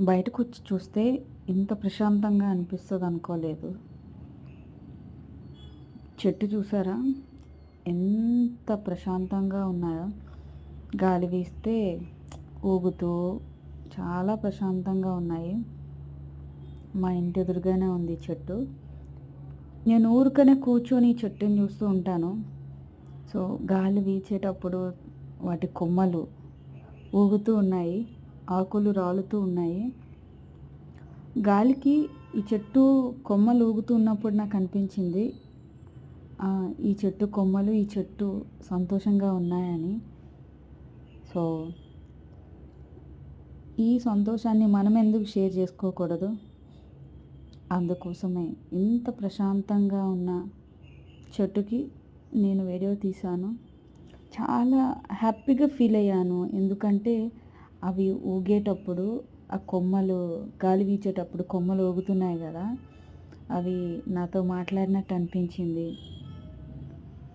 బయటకు వచ్చి చూస్తే ఇంత ప్రశాంతంగా అనిపిస్తుంది అనుకోలేదు. చెట్టు చూసారా? ఎంత ప్రశాంతంగా ఉన్నాయో. గాలి వీస్తే ఊగుతూ చాలా ప్రశాంతంగా ఉన్నాయి. మా ఇంటి ఎదురుగానే ఉంది చెట్టు. నేను ఊరికనే కూర్చొని చెట్టుని చూస్తూ ఉంటాను. సో గాలి వీచేటప్పుడు వాటి కొమ్మలు ఊగుతూ ఉన్నాయి. ఆకులు రాలుతూ ఉన్నాయి. గాలికి ఈ చెట్టు కొమ్మలు ఊగుతూ ఉన్నప్పుడు నాకు అనిపించింది ఈ చెట్టు కొమ్మలు ఈ చెట్టు సంతోషంగా ఉన్నాయని. సో ఈ సంతోషాన్ని మనం ఎందుకు షేర్ చేసుకోకూడదు? అందుకోసమే ఇంత ప్రశాంతంగా ఉన్న చెట్టుకి నేను వీడియో తీశాను. చాలా హ్యాపీగా ఫీల్ అయ్యాను. ఎందుకంటే అవి ఊగేటప్పుడు ఆ కొమ్మలు గాలి వీచేటప్పుడు కొమ్మలు ఊగుతున్నాయి కదా అవి నాతో మాట్లాడినట్టు అనిపించింది.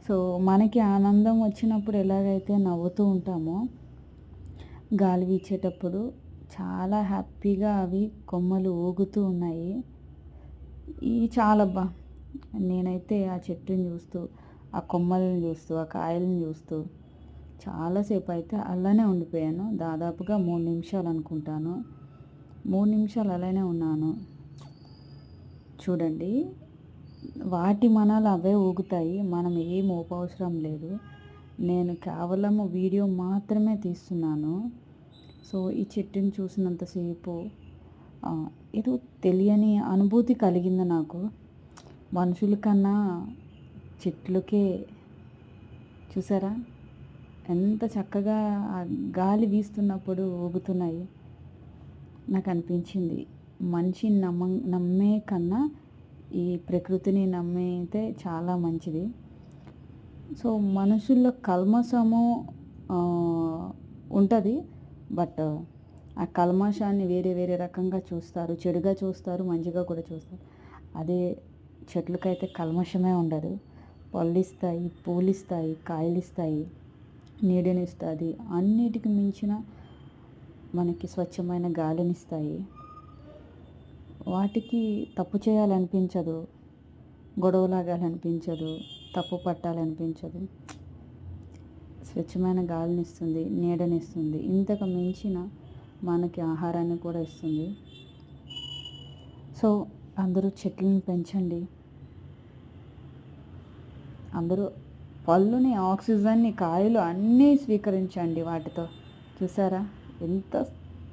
సో మనకి ఆనందం వచ్చినప్పుడు ఎలాగైతే నవ్వుతూ ఉంటామో గాలి వీచేటప్పుడు చాలా హ్యాపీగా అవి కొమ్మలు ఊగుతూ ఉన్నాయి. ఈ చాలా బా నేనైతే ఆ చెట్టుని చూస్తూ ఆ కొమ్మలను చూస్తూ ఆ కాయలను చూస్తూ చాలాసేపు అయితే అలానే ఉండిపోయాను. దాదాపుగా మూడు నిమిషాలు అనుకుంటాను. మూడు నిమిషాలు అలానే ఉన్నాను. చూడండి వాటి మనాలు అవే ఊగుతాయి. మనం ఏం ఊపవసరం లేదు. నేను కేవలం వీడియో మాత్రమే తీస్తున్నాను. సో ఈ చెట్టుని చూసినంతసేపు ఏదో తెలియని అనుభూతి కలిగింది నాకు. మనుషుల కన్నా చెట్లకే చూసారా? ఎంత చక్కగా ఆ గాలి వీస్తున్నప్పుడు ఊగుతున్నాయి. నాకు అనిపించింది మనిషి నమ్మ నమ్మే కన్నా ఈ ప్రకృతిని నమ్మితే చాలా మంచిది. సో మనుషుల్లో కల్మషము ఉంటుంది. బట్ ఆ కల్మషాన్ని వేరే వేరే రకంగా చూస్తారు. చెడుగా చూస్తారు మంచిగా కూడా చూస్తారు. అదే చెట్లకైతే కల్మషమే ఉండదు. పళ్ళిస్తాయి పూలిస్తాయి కాయలిస్తాయి నీడనిస్తుంది. అన్నిటికి మించిన మనకి స్వచ్ఛమైన గాలినిస్తాయి. వాటికి తప్పు చేయాలనిపించదు. గొడవలాగాలనిపించదు. తప్పు పట్టాలనిపించదు. స్వచ్ఛమైన గాలిని ఇస్తుంది నీడనిస్తుంది. ఇంతకు మించిన మనకి ఆహారాన్ని కూడా ఇస్తుంది. సో అందరూ చెట్లను పెంచండి. అందరూ పళ్ళుని ఆక్సిజన్ని కాయలు అన్నీ స్వీకరించండి వాటితో. చూసారా? ఎంత